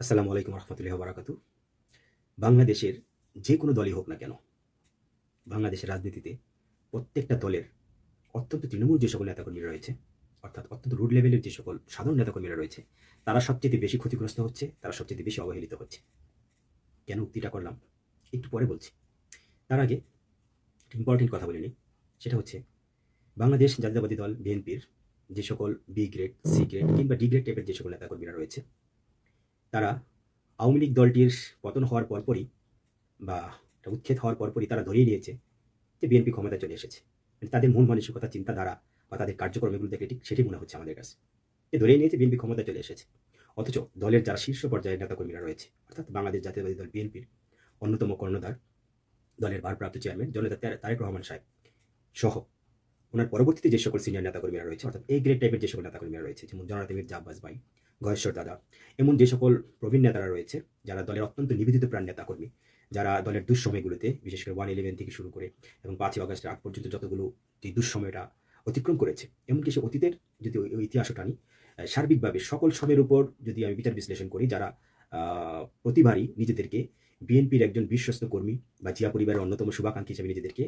আসসালামু আলাইকুম রহমতুল্লাহ বারাকাতু। বাংলাদেশের যে কোনো দলই হোক না কেন, বাংলাদেশের রাজনীতিতে প্রত্যেকটা দলের অত্যন্ত তৃণমূল যে সকল নেতাকর্মীরা রয়েছে, অর্থাৎ অত্যন্ত রুট লেভেলের যে সকল সাধারণ নেতাকর্মীরা রয়েছে, তারা সবচেয়ে বেশি ক্ষতিগ্রস্ত হচ্ছে, তারা সবচেয়ে বেশি অবহেলিত হচ্ছে। কেন উক্তিটা করলাম? একটু পরে বলছি। তার আগে ইম্পর্টেন্ট কথা বলে নিই। সেটা হচ্ছে, বাংলাদেশ জাতীয়তাবাদী দল, বিএনপির যে সকল বি গ্রেড সি গ্রেড কিংবা ডি গ্রেড টাইপের যে সকল নেতাকর্মীরা রয়েছে তারা আওয়ামী লীগ দলটির পতন হওয়ার পরপরই বা উচ্ছেদ হওয়ার পরপরই তারা ধরিয়ে নিয়েছে যে বিএনপি ক্ষমতায় চলে এসেছে। মানে তাদের মন মানসিকতা, চিন্তাধারা বা তাদের কার্যক্রম এগুলো দেখলে ঠিক সেটি মনে হচ্ছে আমাদের কাছে। যে ধরিয়ে নিয়েছে বিএনপি ক্ষমতায় চলে এসেছে। অথচ দলের যারা শীর্ষ পর্যায়ের নেতাকর্মীরা রয়েছে, অর্থাৎ বাংলাদেশ জাতীয়বাদী দল বিএনপির অন্যতম কর্ণধার, দলের ভারপ্রাপ্ত চেয়ারম্যান জনতা তারেক রহমান সাহেব সহ ওনার পরবর্তীতে যে সকল সিনিয়র নেতাকর্মীরা রয়েছে, অর্থাৎ এই গ্রেড টাইপের যে সকল নেতাকর্মীরা রয়েছে, যেমন জনতা মির্জা আব্বাস ভাই গয়েশ্বর দাদা। এমন যে সকল প্রবীণ নেতারা রয়েছে, যারা দলের অত্যন্ত নিবেদিত প্রাণ নেতাকর্মী, যারা দলের দুঃসময়গুলোতে, বিশেষ করে ওয়ান ইলেভেন থেকে শুরু করে এবং পাঁচই আগস্টের আগ পর্যন্ত যতগুলো যে দুঃসময়টা অতিক্রম করেছে, এমনকি সে অতীতের যদি ওই ইতিহাসও টানি সার্বিকভাবে সকল সময়ের উপর যদি আমি বিচার বিশ্লেষণ করি, যারা প্রতিবারই নিজেদেরকে বিএনপির একজন বিশ্বস্ত কর্মী বা জিয়া পরিবারের অন্যতম শুভাকাঙ্ক্ষী হিসেবে নিজেদেরকে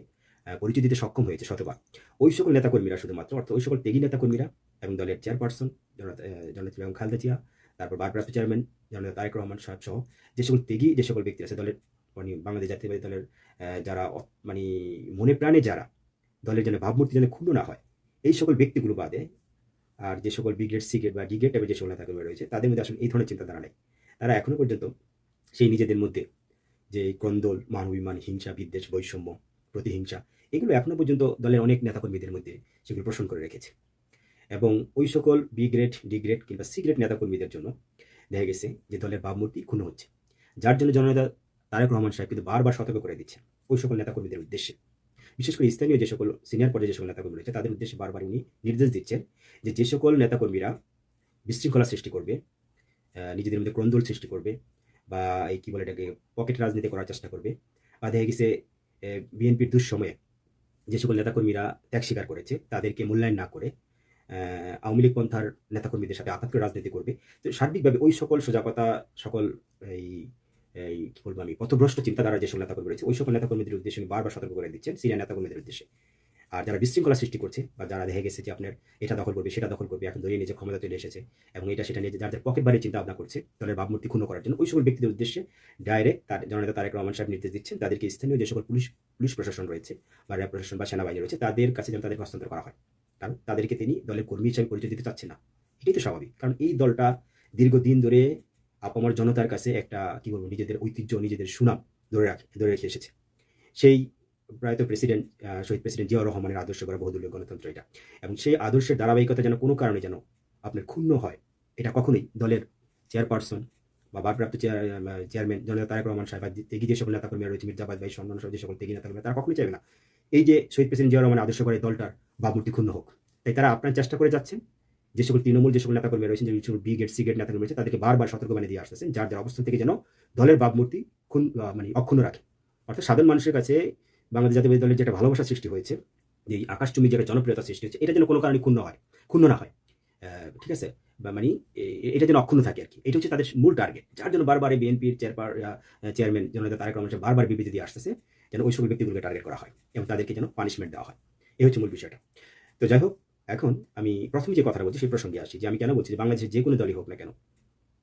পরিচয় দিতে সক্ষম হয়েছে শতবার ওই সকল নেতাকর্মীরা শুধুমাত্র, অর্থাৎ ওই সকল ত্যাগী নেতাকর্মীরা এবং দলের চেয়ারপারসন জননেত্রী বেগম খালেদা জিয়া, তারপর ভারপ্রাপ্ত চেয়ারম্যান জননেতা তারেক রহমান সাহেব সহ যে সকল ত্যাগী যে সকল ব্যক্তি আছে দলের মানে বাংলাদেশ জাতীয়বাদী দলের যারা মানে মনে প্রাণে যারা, দলের জন্য ভাবমূর্তি যেন ক্ষুণ্ণ না হয়, এই সকল ব্যক্তিগুলো বাদে আর যে সকল বিগ্রেড সিগ্রেড বা ডিগ্রেড টাইপের যে সকল নেতাকর্মী রয়েছে, তাদের মধ্যে আসলে এই ধরনের চিন্তাধারা নেই। তারা এখনও পর্যন্ত সেই নিজেদের মধ্যে যে কন্দল মানবিমান হিংসা, বিদ্বেষ, বৈষম্য প্রতিহিংসা। এগুলো এখনও পর্যন্ত দলের অনেক নেতাকর্মীদের মধ্যে সেগুলো পোষণ করে রেখেছে। এবং ওই সকল বি গ্রেড ডি গ্রেড কিংবা সি গ্রেড নেতাকর্মীদের জন্য দেখা গেছে যে দলের ভাবমূর্তি ক্ষুণ্ণ হচ্ছে। যার জন্য জননেতা তারেক রহমান সাহেব কিন্তু বারবার সতর্ক করে দিচ্ছে ওই সকল নেতাকর্মীদের উদ্দেশ্যে। বিশেষ করে স্থানীয় যে সকল সিনিয়র পর্যায়ে যে সকল নেতাকর্মী রয়েছে, তাদের উদ্দেশ্যে বারবার উনি নির্দেশ দিচ্ছেন যে যে সকল নেতাকর্মীরা বিশৃঙ্খলা সৃষ্টি করবে নিজেদের মধ্যে ক্রন্দল সৃষ্টি করবে বা এই কি বলে এটাকে, পকেট রাজনীতি করার চেষ্টা করবে। বা দেখা গেছে বিএনপির দুঃসময়ে যে সকল নেতাকর্মীরা ত্যাগ স্বীকার করেছে, তাদেরকে মূল্যায়ন না করে আওয়ামী লীগ পন্থার নেতাকর্মীদের সাথে আঘাত করে রাজনীতি করবে। তো সার্বিকভাবে ওই সকল সজাগতা, সকল এই এই, কী বলব আমি, পথভ্রষ্ট চিন্তাধারা যে সকল নেতাকর্মী রয়েছে, ওই সকল নেতাকর্মীদের উদ্দেশ্যে আমি বারবার সতর্ক করে দিচ্ছেন, সিনিয়র নেতাকর্মীদের উদ্দেশ্যে। আর যারা বিশৃঙ্খলা সৃষ্টি করছে বা যারা দেখে গেছে যে আপনার এটা দখল করবে, সেটা দখল করবে, এখন ধরিয়ে নিজে ক্ষমতা চলে এসেছে এবং এটা সেটা নিয়ে যাদের পকেট বাড়ির চিন্তা ভাবনা করছে দলের ভাবমূর্তি ক্ষুণ্ণ করার জন্য ওই সকল ব্যক্তিদের উদ্দেশ্যে ডাইরেক্ট তার জননেতা তারেক রহমান সাহেব নির্দেশ দিচ্ছেন। তাদেরকে স্থানীয় যে সকল পুলিশ পুলিশ প্রশাসন রয়েছে বা র্যাব প্রশাসন বা সেনাবাহিনী রয়েছে, তাদের কাছে যেন তাদেরকে হস্তান্তর করা হয়। কারণ তাদেরকে তিনি দলের কর্মী হিসাবে পরিচয় দিতে চাচ্ছেন না। এটাই তো স্বাভাবিক। কারণ এই দলটা দীর্ঘদিন ধরে আপামর জনতার কাছে একটা, কি বলব, নিজেদের ঐতিহ্য, নিজেদের সুনাম ধরে রাখে, ধরে রেখে এসেছে। সেই প্রায়ত প্রেসিডেন্ট শহীদ প্রেসিডেন্ট জিয়া রহমানের আদর্শ করা বহুদলীয় গণতন্ত্র এটা। এবং সেই আদর্শের ধারাবাহিকতা যেন কোনো কারণে যেন আপনার ক্ষুণ্ণ হয়, এটা কখনোই দলের চেয়ারপারসন বা ভারপ্রাপ্ত চেয়ার চেয়ারম্যান জনতা তারেক রহমান সাহেব আর তেগি যে সকল নেতাকর্মীরা রয়েছে মির্জাবাদ ভাই সম্মান সহ যে সকল তেগি নেতাকর্মী, তারা কখনোই চাইবে না। এই যে শহীদ প্রেসিডেন্ট জিয়া রহমানের আদর্শ করে দলটার ভাবমূর্তি ক্ষুণ্ণ হোক, তাই তারা আপনার চেষ্টা করে যাচ্ছেন। যে সকল তৃণমূল যে সকল নেতাকর্মী রয়েছেন, যে সকল বি গেট সি গেট নেতাকর্মী রয়েছে, তাদেরকে বারবার সতর্কবাণী দিয়ে আসতেছেন, যার যার অবস্থান থেকে যেন দলের ভাবমূর্তি ক্ষুণ মানে অক্ষুণ্ণ রাখে। অর্থাৎ সাধারণ মানুষের কাছে বাংলাদেশ জাতীয়বাদী দলের যেটা ভালোবাসা সৃষ্টি হয়েছে, যে এই আকাশচুম্বী যেটা জনপ্রিয়তা সৃষ্টি হয়েছে, এটা যেন কোনো কারণে ক্ষুণ্ণ হয়, ক্ষুণ্ণ না হয় ঠিক আছে? বা মানে এটা যেন অক্ষুণ্ণ থাকে আর কি এটা হচ্ছে তাদের মূল টার্গেট যার জন্য বারবার বিএনপির চেয়ারপার চেয়ারম্যান জনতা তারেক রহমান বারবার বিবৃতি দিয়ে আসতেছে, যেন ওই সকল ব্যক্তিগুলোকে টার্গেট করা হয় এবং তাদেরকে যেন পানিশমেন্ট দেওয়া হয়। এই হচ্ছে মূল বিষয়টা। তো যাই হোক, এখন আমি প্রথমে যে কথাটা বলছি, সেই প্রসঙ্গে আসি, যে আমি কেন বলছি যে বাংলাদেশের যে কোনো দলই হোক না কেন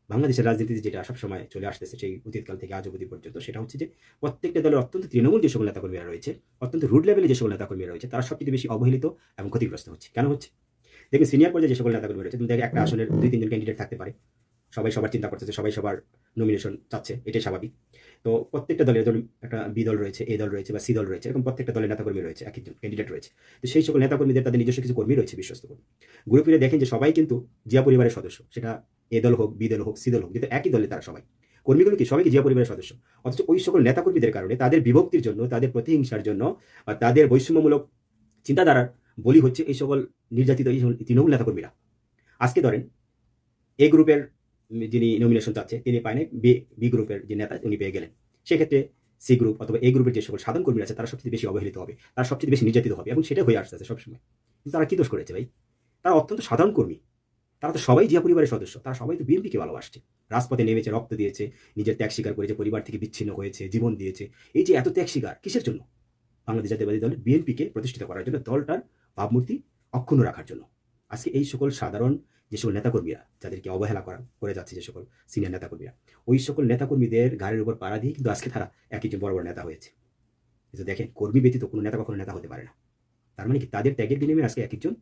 বাংলাদেশের রাজনীতিতে যেটা সবসময় চলে আসতেছে সেই অতীতকাল থেকে আজ অবধি পর্যন্ত সেটা হচ্ছে যে প্রত্যেকটা দলের অত্যন্ত তৃণমূল যে সকল নেতাকর্মীরা রয়েছে অত্যন্ত রুট লেভেলে যে সকল নেতাকর্মীরা রয়েছে তারা সবচেয়ে বেশি অবহেলিত এবং ক্ষতিগ্রস্ত হচ্ছে। কেন হচ্ছে? দেখবেন সিনিয়র পর্যায়ে যে সকল নেতাকর্মী রয়েছে তুমি দেখে একটা আসনের দুই তিনজন ক্যান্ডিডেট থাকতে পারে। সবাই সবার চিন্তা করতেছে সবাই সবার নমিনেশন চাচ্ছে এটাই স্বাভাবিক। তো প্রত্যেকটা দলের ধরুন একটা বি দল রয়েছে এ দল রয়েছে বা সি দল রয়েছে এরকম প্রত্যেকটা দলের নেতাকর্মী রয়েছে এক একজন ক্যান্ডিডেট রয়েছে। তো সেই সকল নেতাকর্মীদের তাদের নিজস্ব কিছু কর্মী রয়েছে বিশ্বস্ত কর্মী ঘুরে ফিরে দেখেন যে সবাই কিন্তু জিয়া পরিবারের সদস্য সেটা এ দল হোক, বি দল হোক, সি দল হোক কিন্তু একই দলে তারা সবাই। কর্মীগুলো কি সবাই কি জিয়া পরিবারের সদস্য? অথচ ওই সকল নেতাকর্মীদের কারণে তাদের বিভক্তির জন্য, তাদের প্রতিহিংসার জন্য বা তাদের বৈষম্যমূলক চিন্তাধারার বলি হচ্ছে এই সকল নির্যাতিত এই তৃণমূল নেতাকর্মীরা। আজকে ধরেন, এ গ্রুপের যিনি নমিনেশন চাচ্ছে, তিনি পায় নাই, বি বি গ্রুপের যে নেতা, উনি পেয়ে গেলেন। সেক্ষেত্রে সি গ্রুপ অথবা এ গ্রুপের যে সকল সাধারণ কর্মীরা আছে, তারা সবচেয়ে বেশি অবহেলিত হবে, তারা সবচেয়ে বেশি নির্যাতিত হবে এবং সেটা হয়ে আসতেছে সবসময়। কিন্তু তারা কি দোষ করেছে ভাই? তারা অত্যন্ত সাধারণ কর্মী। তারা তো সবাই জিয়া পরিবারের সদস্য, তারা সবাই তো বিএনপিকে ভালোবাসছে। রাজপথে নেমেছে, রক্ত দিয়েছে, নিজের ত্যাগ স্বীকার করেছে, পরিবার থেকে বিচ্ছিন্ন হয়েছে, জীবন দিয়েছে। এই যে এত ত্যাগ স্বীকার, কিসের জন্য? বাংলাদেশ জাতীয়বাদী দল বিএনপিকে প্রতিষ্ঠিত করার জন্য দলটার ভাবমূর্তি অক্ষুণ্ণ রাখার জন্য। আজকে এই সকল সাধারণ যে সকল নেতাকর্মীরা, যাদেরকে অবহেলা করা, করে যাচ্ছে যে সকল সিনিয়র নেতাকর্মীরা, ওই সকল নেতাকর্মীদের গাড়ির উপর পাড়া দিয়ে কিন্তু আজকে তারা এক একজন বড় বড় নেতা হয়েছে। কিন্তু দেখেন, কর্মী ব্যতীত কোনো নেতা কখনো নেতা হতে পারে না। তার মানে কি? তাদের ত্যাগের বিনিময়ে আজকে এক একজন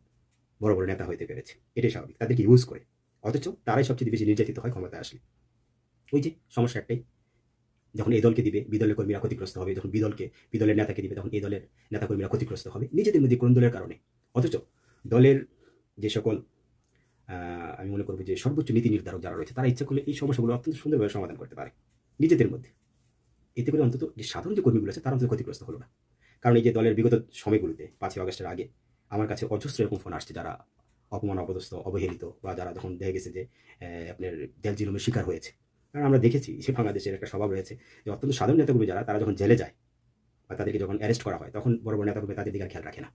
বড় বড় নেতা হতে পেরেছে। এটাই স্বাভাবিক, তাদেরকে ইউজ করে। অথচ তারাই সবচেয়ে বেশি নির্যাতিত হয় ক্ষমতায় আসলে। ওই যে সমস্যা একটাই, যখন এই দলকে দিবে, বিদলের কর্মীরা ক্ষতিগ্রস্ত হবে, যখন বিদলকে, বিদলের নেতাকে দিবে, তখন এই দলের নেতাকর্মীরা ক্ষতিগ্রস্ত হবে। নিজেদের মধ্যে কোন্দলের কারণে? অথচ দলের যে সকল আমি মনে করব যে সর্বোচ্চ নীতি নির্ধারক যারা রয়েছে, তারা ইচ্ছা করলে এই সমস্যাগুলো অত্যন্ত সুন্দরভাবে সমাধান করতে পারে। নিজেদের মধ্যে। এতে করে অন্তত যে সাধারণ যে কর্মীগুলো আছে, তারা অন্তত ক্ষতিগ্রস্ত হলো না। কারণ এই যে দলের বিগত সময়গুলোতে, পাঁচই আগস্টের আগে আমার কাছে অজস্র এরকম ফোন আসছে যারা অপমান, অপদস্থ, অবহেলিত বা যারা যখন দেখা গেছে যে আপনার জেল জিলুমের শিকার হয়েছে। কারণ আমরা দেখেছি যে বাংলাদেশের একটা স্বভাব রয়েছে যে, অত্যন্ত সাধারণ নেতাকর্মী যারা, তারা যখন জেলে যায় বা তাদেরকে যখন অ্যারেস্ট করা হয়, তখন বড় বড় নেতাকর্মী তাদের দিকে খেয়াল রাখে না।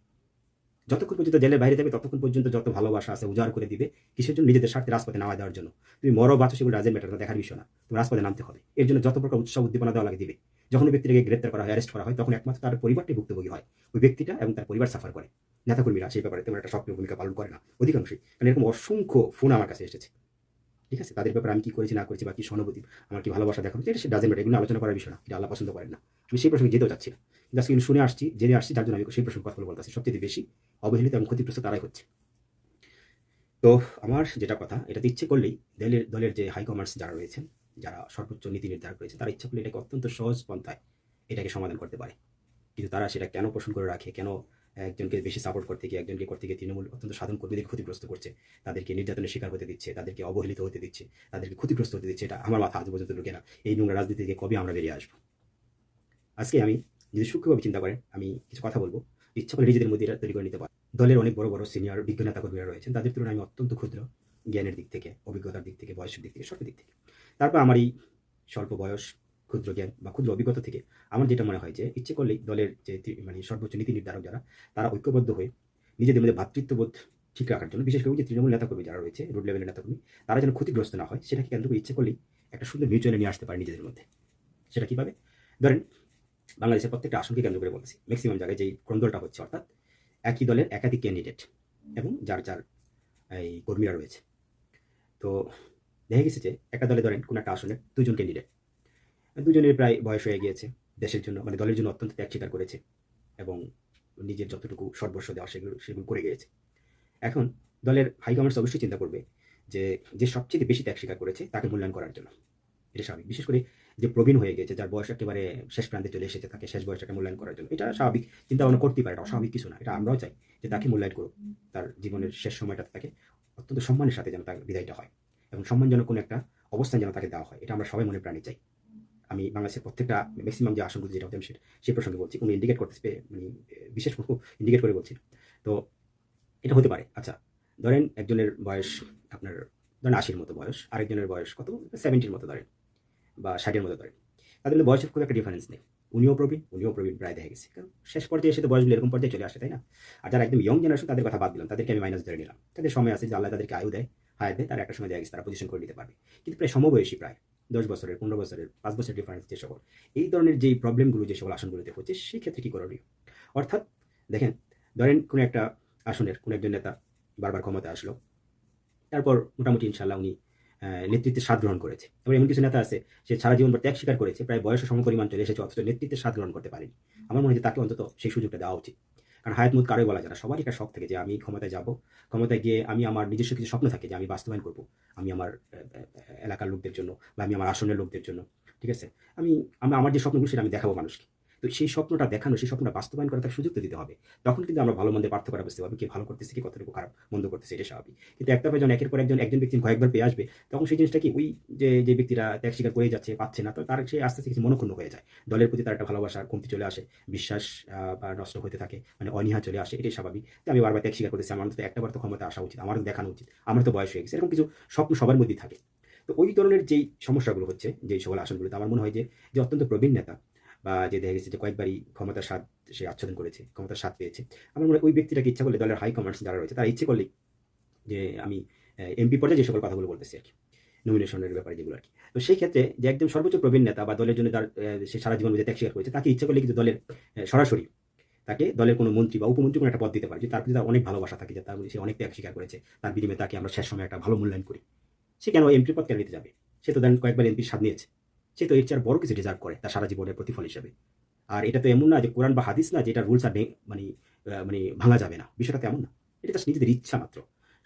যতক্ষণ পর্যন্ত জেলের বাইরে যাবে, ততক্ষণ পর্যন্ত যত ভালোবাসা আছে, উজাড় করে দিবে কিসের জন্য? নিজেদের স্বার্থে রাজপথে নামা দেওয়ার জন্য। তুমি মরো, বাঁচো, সেগুলো রাজের ম্যাটার দেখার বিষয় না। তুমি রাজপথে নামতে হবে। এর জন্য যত প্রকার উৎসাহ, উদ্দীপনা দেওয়া লাগে দিবে। যখন ওই ব্যক্তিটাকে গ্রেপ্তার করা হয় অ্যারেস্ট করা হয়, তখন একমাত্র তার পরিবারটি ভুক্তভোগী হয়। ওই ব্যক্তিটা এবং তার পরিবার সাফার করে। নেতাকর্মীরা সেই ব্যাপারে তেমন একটা সক্রিয় ভূমিকা পালন করে না, অধিকাংশই। কারণ এরকম অসংখ্য ফোন আমার কাছে এসেছে। ঠিক আছে? তাদের ব্যাপারে আমি কি করেছি, না করেছি বা কি সহানুভূতি, আমার কি ভালোবাসা দেখানো, এটা ডাজেন ম্যাটার এগুলো আলোচনা করার বিষয় না। এটা আল্লাহ পছন্দ করেন না। আমি সেই প্রসঙ্গে যেতেও চাচ্ছি না। কিন্তু আজকে শুনে আসছি, জেনে আসছি, যার জন্য আমি সেই প্রসঙ্গে কথা বলতে সবচেয়ে বেশি অবহেলিত এবং ক্ষতিগ্রস্ত তারাই হচ্ছে। তো আমার যেটা কথা, এটাতে ইচ্ছে করলেই দলের দলের যে হাইকমার্স যারা রয়েছেন, যারা সর্বোচ্চ নীতি নির্ধারণ করেছেন তারা ইচ্ছা করলে এটাকে অত্যন্ত সহজ পন্থায় এটাকে সমাধান করতে পারে। কিন্তু তারা সেটা কেন পোষণ করে রাখে, কেন একজনকে বেশি সাপোর্ট করতে গিয়ে, একজনকে করতে গিয়ে তৃণমূল অত্যন্ত সাধারণ কর্মীদের ক্ষতিগ্রস্ত করছে। তাদেরকে নির্যাতনের শিকার হতে দিচ্ছে, তাদেরকে অবহেলিত হতে দিচ্ছে, তাদেরকে ক্ষতিগ্রস্ত হতে দিচ্ছে, এটা আমার মাথা আজ পর্যন্ত ঢুকে না। এই নোংরা রাজনীতি থেকে কবে আমরা বেরিয়ে আসব? আজকে আমি, যদি সূক্ষ্মভাবে চিন্তা করেন, আমি কিছু কথা বলব। ইচ্ছা করে নিজেদের মধ্যে তৈরি করে নিতে পারে। দলের অনেক বড় বড় সিনিয়র বিজ্ঞ নেতা কর্মীরা রয়েছেন, তাদের তুলনায় আমি অত্যন্ত ক্ষুদ্র জ্ঞানের দিক থেকে, অভিজ্ঞতার দিক থেকে, বয়সের দিক থেকে সব দিক থেকে। তারপর আমার এই স্বল্প বয়স ক্ষুদ্র জ্ঞান বা ক্ষুদ্র অভিজ্ঞতা থেকে আমার যেটা মনে হয় যে ইচ্ছে করলেই দলের যে মানে সর্বোচ্চ নীতি নির্ধারক যারা, তারা ঐক্যবদ্ধ হয়ে নিজেদের মধ্যে ভাতৃত্ববোধ ঠিক রাখার জন্য, বিশেষ করে যে তৃণমূল নেতাকর্মী যারা রয়েছে, রোড লেভেলের নেতাকর্মী, তারা যেন ক্ষতিগ্রস্ত না হয়, সেটাকে কেন্দ্র করে ইচ্ছে করলেই একটা সুন্দর মিউচুয়ালে নিয়ে আসতে পারে নিজেদের মধ্যে। সেটা কীভাবে? ধরেন, বাংলাদেশের প্রত্যেকটা আসনকে কেন্দ্র করে বলছি ম্যাক্সিমাম জায়গায় যেই ক্রন্দলটা হচ্ছে, অর্থাৎ একই দলের একাধিক ক্যান্ডিডেট এবং যার যার এই কর্মীরা রয়েছে। তো দেখা গেছে যে একটা দলে ধরেন কোনো একটা আসনের দুজন ক্যান্ডিডেট দুজনের প্রায় বয়স হয়ে গিয়েছে। দেশের জন্য মানে দলের জন্য অত্যন্ত ত্যাগ স্বীকার করেছে এবং নিজের যতটুকু সর্বস্ব দেওয়া সেগুলো সেগুলো করে গিয়েছে। এখন দলের হাইকমান্ডস অবশ্যই চিন্তা করবে যে যে সবচেয়ে বেশি ত্যাগ স্বীকার করেছে তাকে মূল্যায়ন করার জন্য। এটা স্বাভাবিক। বিশেষ করে যে প্রবীণ হয়ে গেছে, যার বয়স একেবারে শেষ প্রান্তে চলে এসেছে, তাকে শেষ বয়সটাকে মূল্যায়ন করার জন্য। এটা স্বাভাবিক, চিন্তা ভাবনা করতেই পারে এটা অস্বাভাবিক কিছু না। এটা আমরাও চাই যে তাকে মূল্যায়ন করুক। তার জীবনের শেষ সময়টা তাকে অত্যন্ত সম্মানের সাথে যেন তার বিদায়টা হয় এবং সম্মানজনক কোনো একটা অবস্থান যেন তাকে দেওয়া হয়। এটা আমরা সবাই মনে প্রাণী চাই। আমি বাংলাদেশের প্রত্যেকটা ম্যাক্সিমাম যে আসনগুলো যেটা আমি সেই প্রসঙ্গে বলছি কোনো ইন্ডিকেট করতে মানে বিশেষ ইন্ডিকেট করে বলছি তো এটা হতে পারে। আচ্ছা ধরেন একজনের বয়স আপনার, ধরেন আশির মতো বয়স, আরেকজনের বয়স কত? সেভেন্টির মতো ধরেন বা ষাটের মতো ধরেন। তাদের বয়সের খুব একটা ডিফারেন্স নেই। উনিও প্রবীণ উনিও প্রবীণ, প্রায় দেখা গেছে। কারণ শেষ পর্যায়ে এসে তো বয়সগুলো এরকম পর্যায়ে চলে আসে, তাই না? আর যারা একদম ইয়ং জেনারেশন তাদের কথা বাদ দিলাম, তাদেরকে আমি মাইনাস ধরে নিলাম। তাদের সময় আছে যে আল্লাহ তাদেরকে আয়ু দেয়, হায়াত দেয়, তারা একটা সময় দেখা গেছে, তারা পজিশন করে নিতে পারবে। কিন্তু প্রায় সমবয়সী প্রায়। দশ বছরের পনেরো বছরের পাঁচ বছরের ডিফারেন্স যে সকল এই ধরনের যেই প্রবলেমগুলো যে সকল আসনগুলোতে হচ্ছে সেই ক্ষেত্রে কী করণীয়? অর্থাৎ দেখেন ধরেন কোনো একটা আসনের কোনো একজন নেতা বারবার ক্ষমতা আসলো তারপর মোটামুটি ইনশাল্লাহ উনি আহ, নেতৃত্বের স্বাদ গ্রহণ করেছে। এবার এমন কিছু নেতা আছে সে সারা জীবন ত্যাগ স্বীকার করেছে প্রায় বয়সের সমপরিমাণ চলে এসেছে অথচ নেতৃত্বের স্বাদ গ্রহণ করতে পারেনি। আমার মনে হয় তাকে অন্তত সেই সুযোগটা দেওয়া উচিত। কারণ হায়াত মুদ কারোই বলা যায় না। সবারই একটা শখ থাকে যে আমি ক্ষমতায় যাব, ক্ষমতায় গিয়ে আমি আমার নিজস্ব কিছু স্বপ্ন থাকে যে আমি বাস্তবায়ন করব, আমি আমার এলাকার লোকদের জন্য বা আমি আমার আসনের লোকদের জন্য, ঠিক আছে? আমি আমি, আমার যে স্বপ্নগুলো সেটা আমি দেখাবো মানুষকে। তো সেই স্বপ্নটা দেখানো, সেই স্বপ্নটা বাস্তবায়ন করার তার সুযোগ দিতে হবে। তখন কিন্তু আমরা ভালো মন্দের পার্থক্যটা বুঝতে পারব কি ভালো করতেছে, কি কতটুকু খারাপ মন্দ করতেছে, এটা স্বাভাবিক। কিন্তু একটা যখন একের পর একজন একজন ব্যক্তি কয়েকবার পেয়ে আসবে, তখন সেই জিনিসটা কি ওই যে যে ব্যক্তিরা ত্যাগ স্বীকার করে যাচ্ছে, পাচ্ছে না, তো তার সেই আস্তে আস্তে কিছু মনক্ষুণ্ণ হয়ে যায়। দলের প্রতি তার একটা ভালোবাসা, কমতি চলে আসে, বিশ্বাস নষ্ট হতে থাকে মানে অনীহা চলে আসে, এটাই স্বাভাবিক। তো আমি বারবার ত্যাগ স্বীকার করতেছি, আমার তো একটা বার তো ক্ষমতা আসা উচিত, আমারও দেখানো উচিত, আমার তো বয়স হয়ে গেছে, এরকম কিছু স্বপ্ন সবার মধ্যেই থাকে। তো ওই ধরনের যেই সমস্যাগুলো হচ্ছে, যেই সকল আসনগুলোতে আমার মনে হয় যে অত্যন্ত প্রবীণ নেতা বা যে দেখা গেছে যে কয়েকবারই ক্ষমতার স্বাদ সে আচ্ছাদন করেছে, ক্ষমতার স্বাদ পেয়েছে। আমার মনে হয় ওই ব্যক্তিটাকে ইচ্ছা করলে দলের হাই কমান্ডস যারা রয়েছে, তারা ইচ্ছে করলেই যে আমি এমপি পর্যায়ে যে সকল কথাগুলো বলতেছি আর কি নমিনেশনের ব্যাপারে যেগুলো আর কি। তো সেই ক্ষেত্রে যে একদম সর্বোচ্চ প্রবীণ নেতা বা দলের জন্য তার সে সারা জীবন যে ত্যাগ স্বীকার করেছে, তাকে ইচ্ছা করলে কিন্তু দলের সরাসরি তাকে দলের কোনো মন্ত্রী বা উপমন্ত্রী কোনো একটা পদ দিতে পারে, যে তার প্রতি তার অনেক ভালোবাসা থাকে, যে তার সে অনেক ত্যাগ স্বীকার করেছে, তার বিনিময়ে তাকে আমরা শেষ সময় একটা ভালো মূল্যায়ন করি। সে কেন এমপি পদ কেন নিতে যাবে? সে তো দেন কয়েকবার এমপির স্বাদ নিয়েছে। সে তো এর চেয়ে বড় কিছু ডিজার্ভ করে, তার সারা জীবনের প্রতিফল হিসেবে। আর এটা তো এমন না যে কোরআন বা হাদিস না যে এটা রুলস আর মানে মানে ভাঙা যাবে না। বিষয়টা তো এমন না। এটা তার নিজেদের ইচ্ছা মাত্র।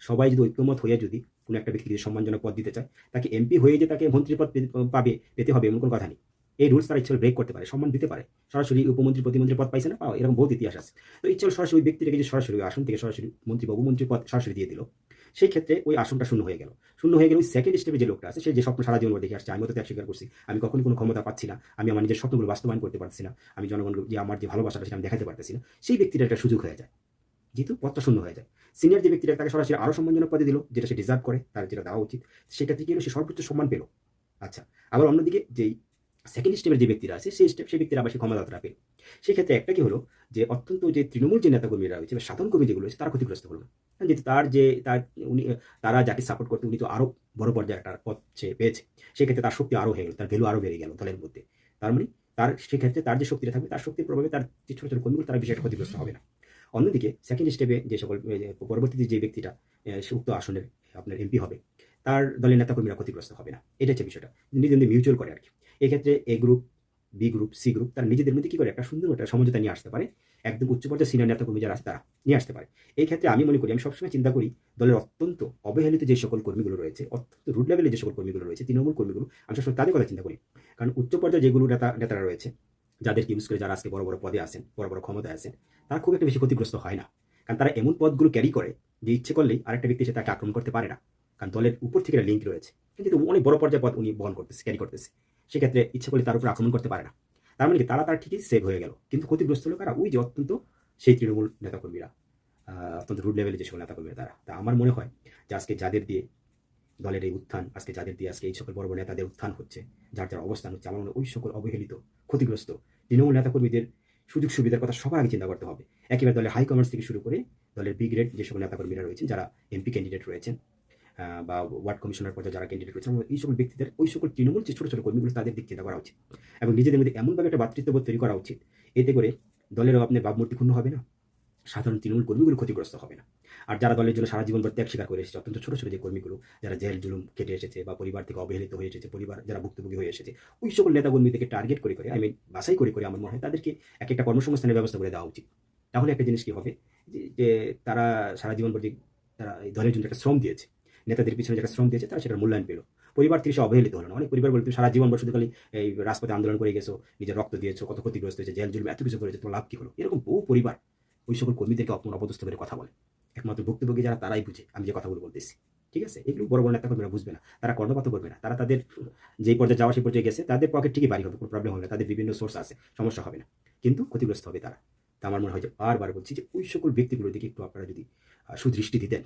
সবাই যদি ঐক্যমত হয়ে যদি কোনো একটা ব্যক্তিকে সম্মানজনক পদ দিতে চায়, তাকে এমপি হয়ে যে তাকে মন্ত্রী পদ পাবে, পেতে হবে এমন কোনো কথা নেই। এই রুলস তারা ইচ্ছা ব্রেক করতে পারে, সম্মান দিতে পারে। সরাসরি উপমন্ত্রী প্রতিমন্ত্রী পদ পাইছে না এরকম বহুত ইতিহাস আছে। তো ইচ্ছা সরাসরি ব্যক্তিটাকে যে সরাসরি আসন থেকে সরাসরি মন্ত্রী বা উপমন্ত্রী পদ সরাসরি দিয়ে দিল সেই ক্ষেত্রে ওই আসনটা শূন্য হয়ে গেল। শূন্য হয়ে গেলে ওই সেকেন্ড স্টেপে যে লোকটা আছে, সে যে স্বপ্ন সারা জীবন দেখে আসছে আমি তো ত্যাগ স্বীকার করছি। আমি কখনই কোনো ক্ষমতা পাচ্ছি না। আমি আমার নিজের স্বপ্নগুলো বাস্তবায়ন করতে পারছি না। আমি জনগণকে যে আমার যে ভালোবাসাটা সেটা আমি দেখাতে পারতেছি না। সেই ব্যক্তির একটা সুযোগ হয়ে যায়। যেহেতু পদটা শূন্য হয়ে যায়। সিনিয়র যে ব্যক্তিটা তাকে সরাসরি আরও সম্মানজনক পদে দিল, যেটা সে ডিজার্ভ করে, তার যেটা দেওয়া উচিত সেক্ষেত্রে কি হলো সে সর্বোচ্চ সম্মান পেল। আচ্ছা আবার অন্যদিকে যেই সেকেন্ড স্টেপের যে ব্যক্তিরা আছে, সেই স্টেপ সেই ব্যক্তিরা আবার সে ক্ষমতাটা পেল। সেক্ষেত্রে একটা কি হলো যে, অত্যন্ত যে তৃণমূল যে নেতাকর্মীরা রয়েছে বা সাধারণ কর্মী যেগুলো রয়েছে, তারা ক্ষতিগ্রস্ত হলো। যেহেতু তার যে, তার উনি, তারা যাকে সাপোর্ট করতে, উনি তো আরও বড় পর্যায়ে একটা পদ সে পেয়েছে। সেক্ষেত্রে তার শক্তি আরও হয়ে গেল, তার ভ্যালু আরও বেড়ে গেল দলের মধ্যে। তার মানে তার, সেক্ষেত্রে তার যে শক্তিটা থাকবে, তার শক্তির প্রভাবে তার যে ছোটো ছোটো কর্মীগুলো, তারা বিষয়টা ক্ষতিগ্রস্ত হবে না। অন্যদিকে সেকেন্ড স্টেপে যে সকল পরবর্তীতে যে ব্যক্তিটা উক্ত আসনের আপনার এমপি হবে, তার দলের নেতাকর্মীরা ক্ষতিগ্রস্ত হবে না। এটা হচ্ছে বিষয়টা। নিজেদের মধ্যে মিউচুয়াল করে আর কি। এক্ষেত্রে A group B group C group তারা নিজেদের মধ্যে কি করে একটা সুন্দর একটা সমঝোতা নিয়ে আসতে পারে, একদম উচ্চ পর্যায়ে সিনিয়র নেতাকর্মী যারা আছে তারা নিয়ে আসতে পারে। এই ক্ষেত্রে আমি মনে করি, আমি সবসময় চিন্তা করি, দলের অত্যন্ত অবহেলিত যে সকল কর্মীগুলো রয়েছে, অত্যন্ত রুট লেভেলে যে সকল কর্মীগুলো রয়েছে, তৃণমূল কর্মীগুলো, আমি সবসময় তাদের কথা চিন্তা করি। কারণ উচ্চ পর্যায়ে যেগুলো নেতা, নেতারা রয়েছে, যাদেরকে ইউজ করে যারা আজকে বড় বড় পদে আসেন বড় বড় ক্ষমতায় আছেন, তারা খুব একটা বেশি ক্ষতিগ্রস্ত হয় না। কারণ তারা এমন পদগুলো ক্যারি করে যে ইচ্ছে করলেই আরেকটা ব্যক্তি এসে তাকে আক্রমণ করতে পারে না। কারণ দলের উপর থেকে লিঙ্ক রয়েছে। কিন্তু অনেক বড় পর্যায়ে পদ উনি বহন করতেছে ক্যারি করতেছে। সেক্ষেত্রে ইচ্ছে করলে তার উপর আক্রমণ করতে পারে না। তার মানে কি, তারা তার ঠিকই সেভ হয়ে গেল। কিন্তু ক্ষতিগ্রস্ত হলো কারা ওই যে অত্যন্ত সেই তৃণমূল নেতাকর্মীরা অত্যন্ত রুট লেভেলে যে সকল নেতাকর্মীরা তারা, তা আমার মনে হয় যে আজকে যাদের দিয়ে দলের এই উত্থান, আজকে যাদের দিয়ে আজকে এই সকল বড় বড় নেতাদের উত্থান হচ্ছে, যার যার অবস্থান হচ্ছে, আমার মনে ওই সকল অবহেলিত, ক্ষতিগ্রস্ত তৃণমূল নেতাকর্মীদের সুযোগ সুবিধার কথা সবার আগে চিন্তা করতে হবে। একেবারে দলের হাই কমান্ডস থেকে শুরু করে দলের বি গ্রেড যে সকল নেতাকর্মীরা রয়েছেন, যারা এমপি ক্যান্ডিডেট রয়েছেন বা ওয়ার্ড কমিশনার পর্যায়ে যারা ক্যান্ডিডেট আমার এই সকল ব্যক্তিদের, ওই সকল তৃণমূল যে ছোটো ছোটো কর্মীগুলো তাদের দিক চিন্তা করা উচিত। এবং নিজেদের মধ্যে এমনভাবে একটা ভাতৃত্ববোধ তৈরি করা উচিত, এতে করে দলেরও আপনার ভাবমূর্তি ক্ষুণ্ণ হবে না, সাধারণ তৃণমূল কর্মীগুলো ক্ষতিগ্রস্ত হবে না। আর যারা দলের জন্য সারা জীবন ভর ত্যাগ স্বীকার করে এসেছে, অত্যন্ত ছোট ছোট যে কর্মীগুলো, যারা জেল, জুলুম কেটে এসেছে বা পরিবার থেকে অবহেলিত হয়ে এসেছে, পরিবার, যারা ভুক্তভোগী হয়ে এসেছে, ওই সকল নেতা কর্মীদেরকে টার্গেট করে করে আমি বাসাই করে করে আমার মনে হয় তাদেরকে এক একটা কর্মসংস্থানের ব্যবস্থা করে দেওয়া উচিত। তাহলে একটা জিনিস কি হবে? যে- তারা সারা জীবন ভর তারা এই দলের জন্য একটা শ্রম দিয়েছে নেতাদের পিছনে যে একটা শ্রম দিয়েছে, তারা সেটার মূল্যায়ন পেল। পরিবার থেকে সে অবহেলিত হলো না। অনেক পরিবার বলতে, সারা জীবন শুধু খালি এই রাজপথে আন্দোলন করে গেছো, নিজের রক্ত দিয়েছ, কত ক্ষতিগ্রস্ত হয়েছে, জেল জুলুম, এত কিছু করেছে, তোমার লাভ কি হলো? এরকম বহু পরিবার, ওই সকল কর্মীদেরকে অপমান, অপদস্থ করে কথা বলে। একমাত্র ভুক্তভোগী যারা, তারাই বুঝে, আমি যে কথাগুলো বলতেছি। ঠিক আছে? এগুলো বড় বড় নেতা কর্মীরা বুঝবে না। তারা কর্ণপাত করবে না। তারা তাদের যেই পর্যায়ে যাওয়া, সেই পর্যায়ে গেছে, তাদের পকেট ঠিকই বাড়ি হবে, কোনো প্রবলেম হবে না। তাদের বিভিন্ন সোর্স আছে, সমস্যা হবে না। কিন্তু ক্ষতিগ্রস্ত হবে তারা। তা আমার মনে হয় যে বারবার বলছি যে ওই সকল ব্যক্তিগুলোর দিকে একটু আপনারা যদি সুদৃষ্টি দিতেন।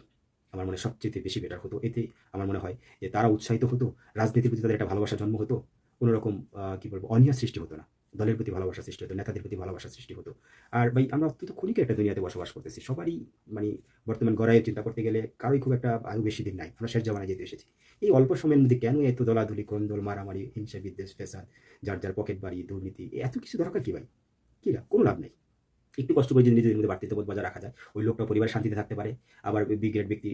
আমার মনে সবচেয়ে বেশি বেটার হতো। এতে আমার মনে হয় যে তারা উৎসাহিত হতো, রাজনীতির প্রতি তাদের একটা ভালোবাসা জন্ম হতো, কোনো রকম কি বলব অনিয়া সৃষ্টি হতো না। দলের প্রতি ভালোবাসা সৃষ্টি হতো, নেতাদের প্রতি ভালোবাসা সৃষ্টি হতো। আর ভাই, আমরা অত্যন্ত ক্ষণিক একটা দুনিয়াতে বসবাস করতেছি। সবারই মানে বর্তমান গড়াইয়ের চিন্তা করতে গেলে কারোই খুব একটা আয়ু বেশি দিন নাই। আমরা শেষ জমানায় যেতে এসেছি। এই অল্প সময়ের মধ্যে কেন এত দলাদলি, কোন্দল, মারামারি, হিংসা, বিদ্বেষ ফেসাদ যার যার পকেট বাড়ি, দুর্নীতি এত কিছু দরকার কি ভাই? কি লাভ? কোনো লাভ নেই। একটু কষ্ট করে যদি নিজেদের মধ্যে বাড়তিত্ববোধ বজায় রাখা যায়। ওই লোকটা পরিবার শান্তিতে থাকতে পারে, আবার বিগ্রেড ব্যক্তি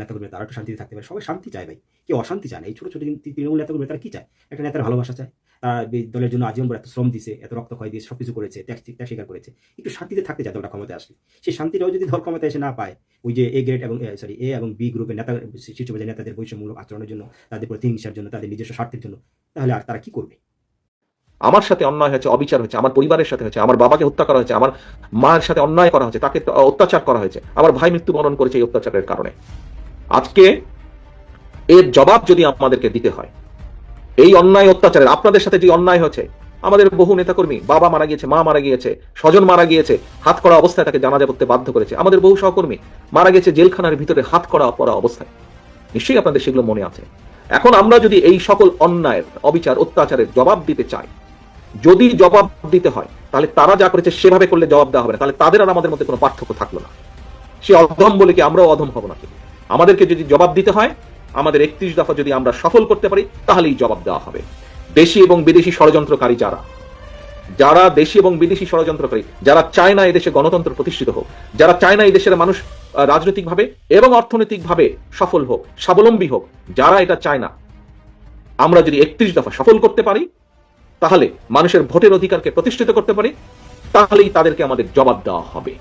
নেতা কর্মী তারা একটু শান্তিতে থাকতে পারে। সবাই শান্তি চায় ভাই। কেউ অশান্তি চায় না। এই ছোটো ছোটো তৃণমূল নেতা কর্মী তারা কি চায়? একটা নেতার ভালোবাসা চায়। তারা দলের জন্য আজীবন এত শ্রম দিছে, এত রক্ত ক্ষয় দিয়ে সব কিছু করেছে, ত্যাগ ত্যাগ স্বীকার করেছে। একটু শান্তিতে থাকতে চায় দলটা ক্ষমতায় আসলে। সেই শান্তিটাও যদি দল ক্ষমতায় এসে না পায়, ওই যে এ গ্রেড এবং সরি এ এবং বি গ্রুপের নেতা শীর্ষ নেতাদের বৈষম্যমূলক আচরণের জন্য, তাদের প্রতিহিংসার জন্য, তাদের নিজস্ব স্বার্থের জন্য, তাহলে আর তারা কি করবে? আমার সাথে অন্যায় হয়েছে, অবিচার হয়েছে, আমার পরিবারের সাথে হয়েছে, আমার বাবাকে হত্যা করা হয়েছে, আমার মায়ের সাথে অন্যায় করা হয়েছে, তাকে অত্যাচার করা হয়েছে, আমার ভাই মৃত্যুবরণ করেছে এই অত্যাচারের কারণে। আজকে এর জবাব যদি আমাদেরকে দিতে হয়, এই অন্যায় অত্যাচারের, আপনাদের সাথে যে অন্যায় হয়েছে, আমাদের বহু নেতাকর্মী, বাবা মারা গিয়েছে, মা মারা গিয়েছে, স্বজন মারা গিয়েছে, হাত করা অবস্থায় তাকে জানাজা করতে বাধ্য করেছে, আমাদের বহু সহকর্মী মারা গেছে জেলখানার ভিতরে হাত করা পড়া অবস্থায়। নিশ্চয়ই আপনাদের সেগুলো মনে আছে। এখন আমরা যদি এই সকল অন্যায়ের, অবিচার, অত্যাচারের জবাব দিতে চাই যদি জবাব দিতে হয়, তাহলে তারা যা করেছে সেভাবে করলে জবাব দেওয়া হবে না। তাহলে তাদের আর আমাদের মধ্যে কোনো পার্থক্য থাকল না। সে অধম বলে কি আমরাও অধম হব নাকি? আমাদেরকে যদি জবাব দিতে হয়, আমাদের একত্রিশ দফা যদি আমরা সফল করতে পারি, তাহলেই জবাব দেওয়া হবে। দেশি এবং বিদেশি ষড়যন্ত্রকারী যারা যারা দেশি এবং বিদেশি ষড়যন্ত্রকারী, যারা চায় না এদেশে গণতন্ত্র প্রতিষ্ঠিত হোক, যারা চায় না দেশের মানুষ রাজনৈতিকভাবে এবং অর্থনৈতিকভাবে সফল হোক, স্বাবলম্বী হোক, যারা এটা চায় না, আমরা যদি একত্রিশ দফা সফল করতে পারি তাহলে মানুষের ভোটের অধিকারকে প্রতিষ্ঠিত করতে পারি তাহলেই তাদেরকে আমাদের জবাব দেওয়া হবে।